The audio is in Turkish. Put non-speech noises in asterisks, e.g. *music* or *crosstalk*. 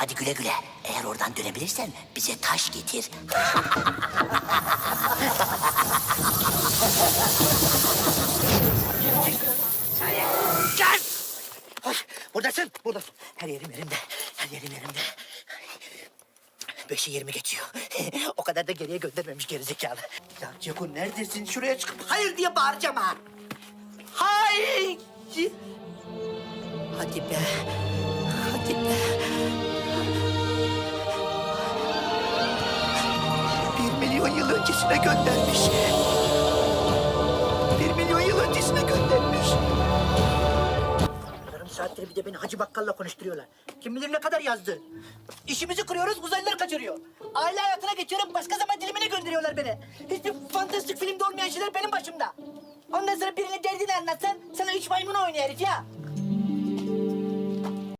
Hadi güle güle. Eğer oradan dönebilirsen bize taş getir. Gel! Ay, buradasın, buradasın. Her yerim yerimde, her yerim yerimde. Beşi yirmi geçiyor. *laughs* o kadar da geriye göndermemiş gerizekalı. Ya Ceko neredesin? Şuraya çıkıp hayır diye bağıracağım ha. Hayır! Hadi be. Milyon yıl öncesine göndermiş. Bir milyon yıl öncesine göndermiş. Yarım saattir bir de beni Hacı Bakkal'la konuşturuyorlar. Kim bilir ne kadar yazdı. İşimizi kuruyoruz, uzaylılar kaçırıyor. Aile hayatına geçiyorum, başka zaman dilimine gönderiyorlar beni. Hiçbir fantastik filmde olmayan şeyler benim başımda. Ondan sonra birine derdini anlatsan, sana üç maymun oynuyor herif ya.